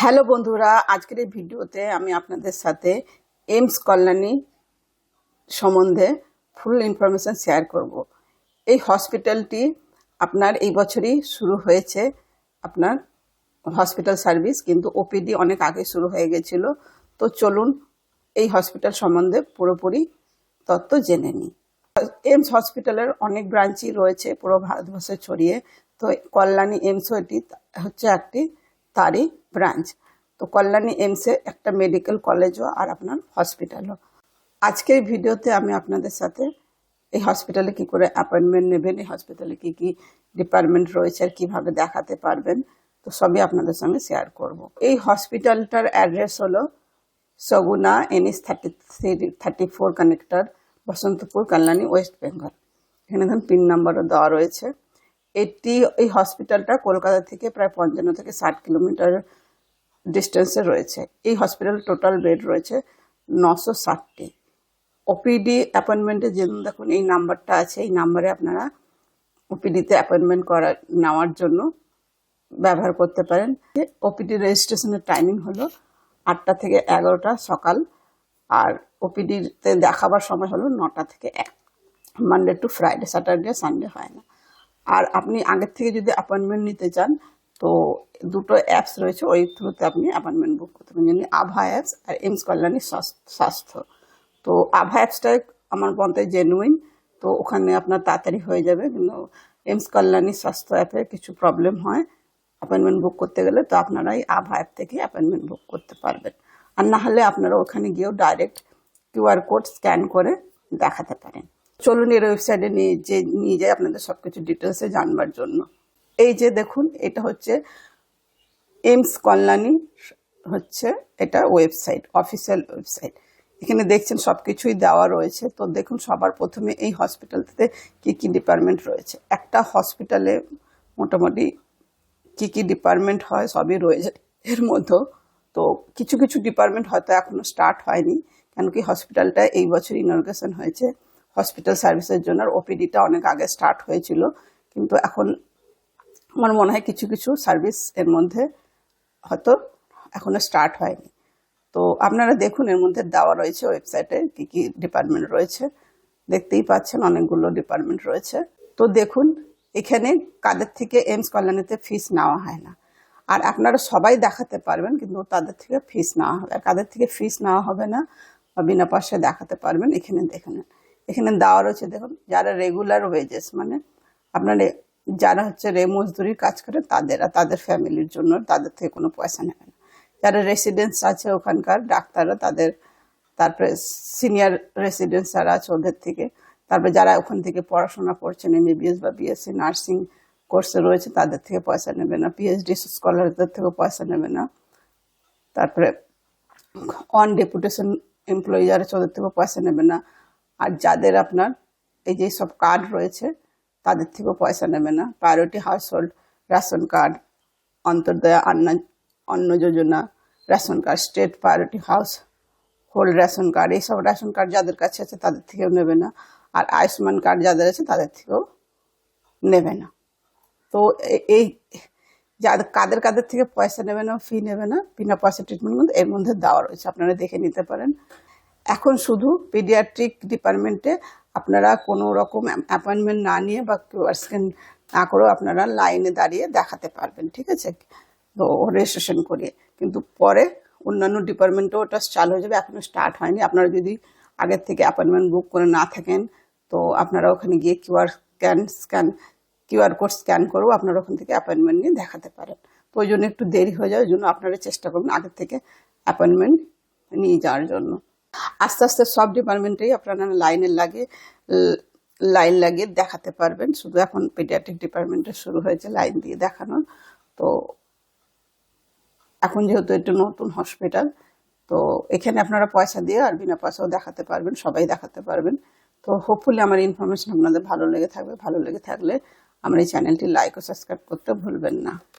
Hello বন্ধুরা, আজকের এই ভিডিওতে আমি আপনাদের সাথে এইমস কল্যাণী সম্বন্ধে ফুল ইনফরমেশন শেয়ার করব। এই হসপিটালটি আপনার এই বছরই শুরু হয়েছে, আপনার হসপিটাল সার্ভিস কিন্তু ওপিডি অনেক আগে শুরু হয়ে গেছিল। তো চলুন এই হসপিটাল সম্বন্ধে পুরোপুরি তত্ত্ব জেনে নিই। এইমস হসপিটালের অনেক ব্রাঞ্চই রয়েছে পুরো ভারতবর্ষে ছড়িয়ে। তো কল্যাণী এইমস এটি হচ্ছে একটি তারই ব্রাঞ্চ। তো কল্যাণী এমসে একটা মেডিকেল কলেজও আর আপনার হসপিটালও আজকের ভিডিওতে আমি আপনাদের সাথে এই হসপিটালে কি করে অ্যাপয়েন্টমেন্ট নেবেন, এই হসপিটালে কি কি ডিপার্টমেন্ট রয়েছে আর কীভাবে দেখাতে পারবেন, তো সবই আপনাদের সঙ্গে শেয়ার করব। এই হসপিটালটার অ্যাড্রেস হলো Saguna NS thirty three thirty four connector Basantapur, Kalyani West Bengal এখানে ধরুন পিন নাম্বারও দেওয়া রয়েছে। এটি, এই হসপিটালটা কলকাতা থেকে প্রায় পঞ্চান্ন থেকে ষাট কিলোমিটার ডিস্টেন্সে রয়েছে। এই হসপিটাল টোটাল বেড রয়েছে নশো ষাটটি। ওপিডি অ্যাপয়েন্টমেন্টে যেমন দেখুন, এই নাম্বারটা আছে। এই নাম্বারে আপনারা ওপিডিতে অ্যাপয়েন্টমেন্ট করা, নেওয়ার জন্য ব্যবহার করতে পারেন। ওপিডি রেজিস্ট্রেশনের টাইমিং হলো আটটা থেকে এগারোটা সকাল, আর ওপিডিতে দেখাবার সময় হলো নটা থেকে এক। Monday to Friday Saturday Sunday হয় না। আর আপনি আগের থেকে যদি অ্যাপয়েন্টমেন্ট নিতে চান তো দুটো অ্যাপস রয়েছে, ওই থ্রুতে আপনি অ্যাপয়েন্টমেন্ট বুক করতে পারেন। যেমনি আভা অ্যাপস আর এমস কল্যাণী স্বাস- স্বাস্থ্য তো আভা অ্যাপসটাই আমার মতে জেনুইন তো ওখানে আপনার তাড়াতাড়ি হয়ে যাবে। কিন্তু এমস কল্যাণী স্বাস্থ্য অ্যাপে কিছু প্রবলেম হয় অ্যাপয়েন্টমেন্ট বুক করতে গেলে, তো আপনারা এই আভা অ্যাপ থেকে অ্যাপয়েন্টমেন্ট বুক করতে পারবেন। আর না হলে আপনারা ওখানে গিয়েও ডাইরেক্ট কিউআর কোড স্ক্যান করে দেখাতে পারেন। চলুন এর ওয়েবসাইটে নিয়ে যে, নিয়ে যাই আপনাদের সব কিছু ডিটেলসে জানবার জন্য। এই যে দেখুন, এটা হচ্ছে এমস কল্যাণী, হচ্ছে এটা ওয়েবসাইট, অফিসিয়াল ওয়েবসাইট। এখানে দেখছেন সব কিছুই দেওয়া রয়েছে। তো দেখুন, সবার প্রথমে এই হসপিটালটিতে কী কী ডিপার্টমেন্ট রয়েছে। একটা হসপিটালে মোটামুটি কী কী ডিপার্টমেন্ট হয়, সবই রয়েছে এর মধ্যেও। তো কিছু কিছু ডিপার্টমেন্ট হয়তো এখনও স্টার্ট হয়নি, কেন কি হসপিটালটা এই বছর ইনগ্রেশন হয়েছে। হসপিটাল সার্ভিসের জন্য ওপিডিটা অনেক আগে স্টার্ট হয়েছিল, কিন্তু এখন আমার মনে হয় কিছু কিছু সার্ভিস এর মধ্যে হয়তো এখনও স্টার্ট হয়নি। তো আপনারা দেখুন এর মধ্যে দেওয়া রয়েছে ওয়েবসাইটে কি কি ডিপার্টমেন্ট রয়েছে। দেখতেই পাচ্ছেন অনেকগুলো ডিপার্টমেন্ট রয়েছে। তো দেখুন, এখানে কাদের থেকে এমস কল্যাণীতে ফিস নেওয়া হয় না। আর আপনারা সবাই দেখাতে পারবেন, কিন্তু তাদের থেকে ফিস নেওয়া হবে। আর কাদের থেকে ফিস নেওয়া হবে না, বা বিনা পয়সায় দেখাতে পারবেন, এখানে দেখে নেন। এখানে দেওয়া রয়েছে, দেখুন, যারা রেগুলার ওয়েজেস মানে আপনার যারা হচ্ছে রে মজদুরির কাজ করে তাদের, আর তাদের ফ্যামিলির জন্য তাদের থেকে কোনো পয়সা নেবে না। যারা রেসিডেন্টস আছে ওখানকার ডাক্তাররা তাদের, তারপরে সিনিয়র রেসিডেন্টস যারা আছে ওদের থেকে, তারপরে যারা ওখান থেকে পড়াশোনা করছেন এমবিবিএস বা বিএসসি নার্সিং কোর্সে রয়েছে, তাদের থেকে পয়সা নেবে না। পিএইচডি স্কলারদের থেকেও পয়সা নেবে না। তারপরে অন ডেপুটেশন এমপ্লয়ি যারা আছে ওদের থেকেও পয়সা নেবে না। আর যাদের আপনার এই যে সব কার্ড রয়েছে তাদের থেকেও পয়সা নেবে না। Priority household ration card Antyodaya Anna Anna Yojana ration card state priority household ration card এইসব রেশন কার্ড যাদের কাছে আছে তাদের থেকেও নেবে না। আর আয়ুষ্মান কার্ড যাদের আছে তাদের থেকেও নেবে না। তো এই যাদের, কাদের কাদের থেকে পয়সা নেবে না ফি নেবে না, বিনা পয়সা ট্রিটমেন্ট কিন্তু এর মধ্যে দেওয়া রয়েছে। আপনারা দেখে নিতে পারেন। এখন শুধু পিডিয়াট্রিক ডিপার্টমেন্টে আপনারা কোনো রকম অ্যাপয়েন্টমেন্ট না নিয়ে বা কিউআর স্ক্যান না করেও আপনারা লাইনে দাঁড়িয়ে দেখাতে পারবেন, ঠিক আছে? তো রেজিস্ট্রেশন করিয়ে। কিন্তু পরে অন্যান্য ডিপার্টমেন্টেও ওটা চালু হয়ে যাবে এখনও স্টার্ট হয়নি। আপনারা যদি আগের থেকে অ্যাপয়েন্টমেন্ট বুক করে না থাকেন, তো আপনারা ওখানে গিয়ে QR scan scan QR code scan করেও আপনারা ওখান থেকে অ্যাপয়েন্টমেন্ট নিয়ে দেখাতে পারেন। তো ওই জন্য একটু দেরি হয়ে যায়, ওই জন্য আপনারা চেষ্টা করবেন আগের থেকে অ্যাপয়েন্টমেন্ট নিয়ে যাওয়ার জন্য। আস্তে আস্তে সব ডিপার্টমেন্টেই আপনারা লাইনে লাগে লাইন লাগিয়ে দেখাতে পারবেন। শুধু এখন পেডিয়াট্রিক ডিপার্টমেন্টে শুরু হয়েছে লাইন দিয়ে দেখানোর। তো এখন যেহেতু এটা নতুন হসপিটাল তো এখানে আপনারা পয়সা দিয়ে আর বিনা পয়সাও দেখাতে পারবেন, সবাই দেখাতে পারবেন। তো হোপফুলি আমার ইনফরমেশন আপনাদের ভালো লেগে থাকবে, ভালো লেগে থাকলে আমার এই চ্যানেলটি লাইক ও সাবস্ক্রাইব করতে ভুলবেন না।